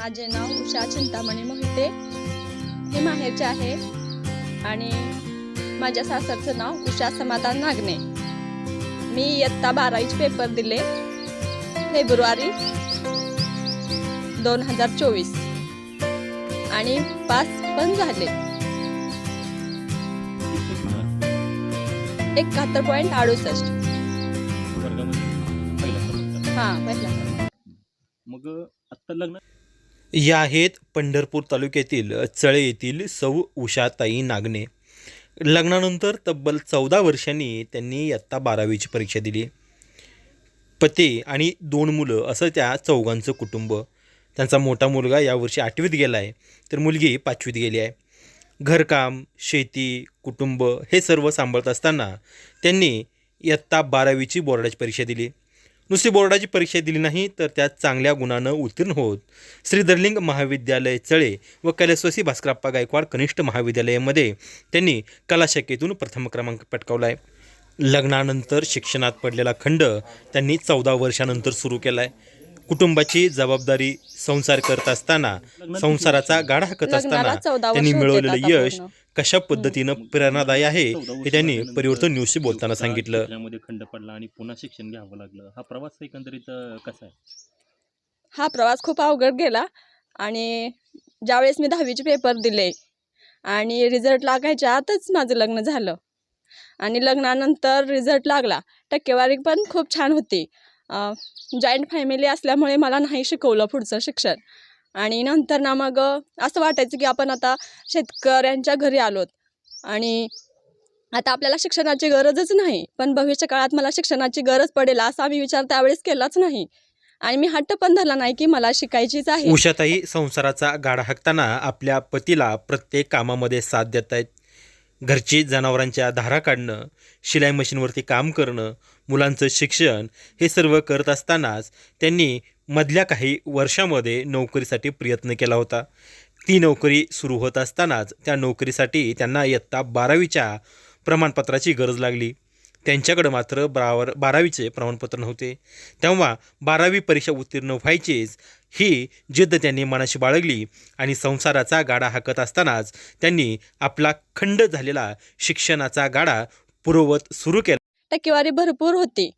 माझे नाव उषा चिंतामणी मोहिते. हे माहेरचे आहे. आणि माझ्या सासरचं नाव उषा समाधान नागणे. मी इयत्ता बारावीचे पेपर दिले फेब्रुवारी दोन हजार चोवीस. आणि पास पण झाले. एकाहत्तर पॉईंट अडुसष्ट. हां पहिला मग आत्ता लग्न या आहेत पंढरपूर तालुक्यातील चळे येथील सौ उषाताई नागणे. लग्नानंतर तब्बल चौदा वर्षांनी त्यांनी इयत्ता बारावीची परीक्षा दिली. पती आणि दोन मुलं असं त्या चौघांचं कुटुंब. त्यांचा मोठा मुलगा यावर्षी आठवीत गेला आहे तर मुलगी पाचवीत गेली आहे. घरकाम शेती कुटुंब हे सर्व सांभाळत असताना त्यांनी इयत्ता बारावीची बोर्डाची परीक्षा दिली. नुसती बोर्डाची परीक्षा दिली नाही तर त्यात चांगल्या गुणानं उत्तीर्ण होत. श्रीधरलिंग महाविद्यालय चळे व कैलासवासी भास्करप्पा गायकवाड कनिष्ठ महाविद्यालयामध्ये त्यांनी कलाशाखेतून प्रथम क्रमांक पटकावला आहे लग्नानंतर शिक्षणात पडलेला खंड त्यांनी चौदा वर्षानंतर सुरू केला आहे कुटुंबाची जबाबदारी संसार करत असताना संसाराचा गाडा हाकत असताना त्यांनी मिळवलेलं यश. कशा पद्धतीनं प्रेरणादायी आहे हे त्यांनी परिवर्तन न्यूजशी बोलताना सांगितलं. शिक्षणामध्ये खंड पडला आणि पुन्हा शिक्षण घ्यावं लागलं. हा प्रवास एकंदरीत अं, कसा आहे? हा प्रवास खूप अवघड गेला आणि ज्यावेळेस मी दहावीचे पेपर दिले आणि रिझल्ट लागायच्या आतच माझं लग्न झालं. आणि लग्नानंतर रिझल्ट लागला. टक्केवारी पण खूप छान होती. जॉईंट फॅमिली असल्यामुळे मला नाही शिकवलं पुढचं शिक्षण. आणि नंतर ना मग असं वाटायचं की आपण आता शेतकऱ्यांच्या घरी आलोत. आणि आता आपल्याला शिक्षणाची गरजच नाही. पण भविष्य काळात मला शिक्षणाची गरज पडेल असा मी विचार त्यावेळेस केलाच नाही. आणि मी हट्ट पण धरला नाही की मला शिकायचीच आहे. उषाताई संसाराचा गाडा हाकताना आपल्या पतीला प्रत्येक कामामध्ये साथ देत आहेत घरची जनावरांच्या धारा काढणं शिलाई मशीनवरती काम करणं मुलांचं शिक्षण हे सर्व करत असतानाच त्यांनी मधल्या काही वर्षामध्ये नोकरीसाठी प्रयत्न केला होता. ती नोकरी सुरू होत असतानाच त्या नोकरीसाठी त्यांना इयत्ता बारावीच्या प्रमाणपत्राची गरज लागली. त्यांच्याकडं मात्र बारावर बारावीचे प्रमाणपत्र नव्हते. तेव्हा बारावी परीक्षा उत्तीर्ण व्हायचीच ही जिद्द त्यांनी मनाशी बाळगली आणि संसाराचा गाडा हाकत असतानाच त्यांनी आपला खंड झालेला शिक्षणाचा गाडा पुरवत सुरू केला. टक्केवारी भरपूर होती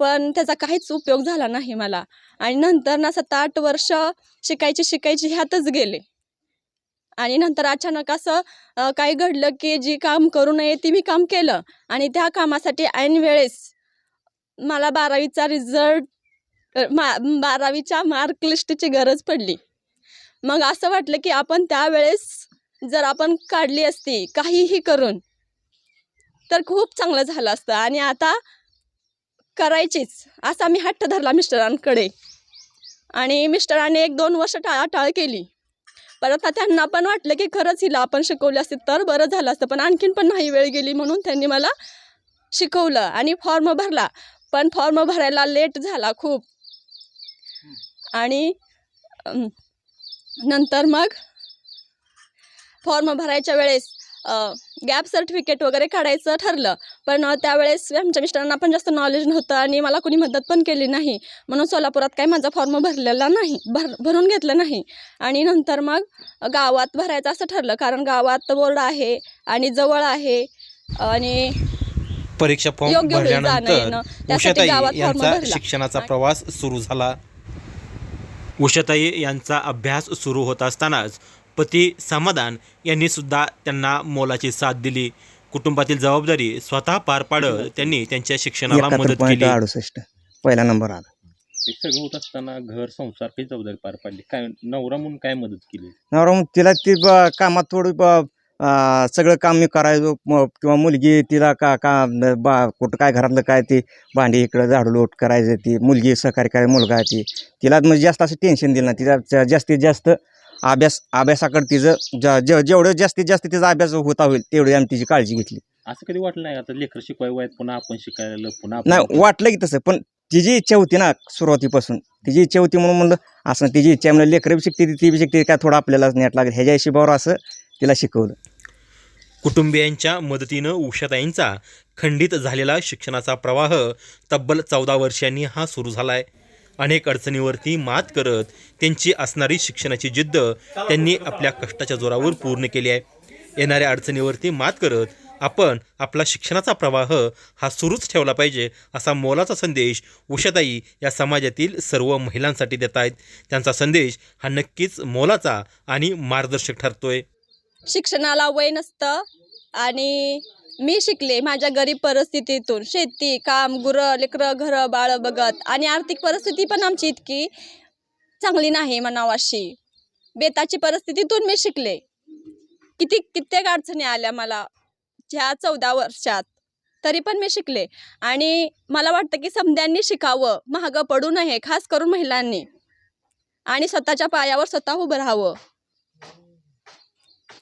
पण त्याचा काहीच उपयोग झाला नाही मला. आणि नंतर ना सात आठ वर्ष शिकायची शिकायची ह्यातच गेले. आणि नंतर अचानक असं काही घडलं की जी काम करू नये ती मी काम केलं. आणि त्या कामासाठी ऐन वेळेस मला बारावीचा रिझल्ट मा बारावीच्या मार्क लिस्टची गरज पडली. मग असं वाटलं की आपण त्यावेळेस जर आपण काढली असती काहीही करून तर खूप चांगलं झालं असतं. आणि आता करायचीच असा मी हट्ट धरला मिस्टरांकडे. आणि मिस्टरांनी एक दोन वर्ष टाळाटाळ केली. परत त्यांना पण वाटलं की खरंच हिला आपण शिकवले असते तर बरं झालं असतं. पण आणखीन पण नाही वेळ गेली म्हणून त्यांनी मला शिकवलं आणि फॉर्म भरला. पण फॉर्म भरायला लेट झाला खूप. आणि नंतर मग फॉर्म भरायच्या वेळेस गॅप सर्टिफिकेट वगैरे काढायचं ठरलं. पण त्यावेळेस आमच्या मिस्टरांना पण जास्त नॉलेज नव्हतं आणि मला कोणी मदत पण केली नाही. म्हणून सोलापुरात काही माझा फॉर्म भरलेला नाही भर भरून घेतलं नाही. आणि नंतर मग गावात भरायचं असं ठरलं. कारण गावात बोर्ड आहे आणि जवळ आहे आणि परीक्षा फॉर्म भरल्यानंतर. शिक्षणाचा प्रवास सुरू झाला. उषाताई यांचा अभ्यास सुरू होत असतानाच पती समाधान यांनी सुद्धा त्यांना मोलाची साथ दिली. कुटुंबातील जबाबदारी स्वतः पार पाडत त्यांनी त्यांच्या शिक्षणाला मदत केली. अडुसष्ट. पहिला नंबर आला. हे सगळं होत असताना घर संसार काही जबाबदारी पार पाडली. काय नवरा म्हणून काय मदत केली? नवरा मग तिला ती ब- कामात थोडी ब- अं, सगळं काम मी करायचो. म- किंवा मुलगी तिला का का बा कुठं काय घरातलं काय ती भांडी इकडं झाडू लोट करायचं ती. मुलगी सहकार्य करायची मुलगा आहे ती. तिला म्हणजे जास्त असं टेन्शन दिलं ना तिला ज- जास्तीत जास्त अभ्यास अभ्यासाकडे तिचं ज- जे- जेवढं जास्तीत जास्त तिचा अभ्यास होता होईल तेवढी आम्ही तिची काळजी घेतली. असं कधी वाटलं नाही आता लेकर शिकवाय वयात पुन्हा आपण शिकायला पुन्हा आपण- नाही वाटलं की तसं पण तिची इच्छा होती ना सुरुवातीपासून. तिची इच्छा होती म्हणून म्हणलं असं तिची इच्छा म्हणलं लेकरं बी शिकते ती बी शिकते काय थोडं आपल्याला नेट लागेल. ह्याच्या हिशोबावर असं तिला शिकवलं. कुटुंबियांच्या मदतीनं उषाताईंचा खंडित झालेला शिक्षणाचा प्रवाह तब्बल चौदा वर्षांनी हा सुरू झाला आहे अनेक अडचणीवरती मात करत त्यांची असणारी शिक्षणाची जिद्द त्यांनी आपल्या कष्टाच्या जोरावर पूर्ण केली आहे. येणाऱ्या अडचणीवरती मात करत आपण आपला शिक्षणाचा प्रवाह हा सुरूच ठेवला पाहिजे असा मोलाचा संदेश उषाताई या समाजातील सर्व महिलांसाठी देत आहेत. त्यांचा संदेश हा नक्कीच मोलाचा आणि मार्गदर्शक ठरतोय. शिक्षणाला वय नसतं आणि मी शिकले माझ्या गरीब परिस्थितीतून. शेती काम गुरं लेकरं घरं बाळं बघत. आणि आर्थिक परिस्थिती पण आमची इतकी चांगली नाही म्हणावाशी बेताची परिस्थितीतून मी शिकले. किती कित्येक अडचणी आल्या मला ह्या चौदा वर्षात. तरी पण मी शिकले. आणि मला वाटतं की समद्यांनी शिकावं. महागं पडू नये खास करून महिलांनी. आणि स्वतःच्या पायावर स्वतः उभं राहावं.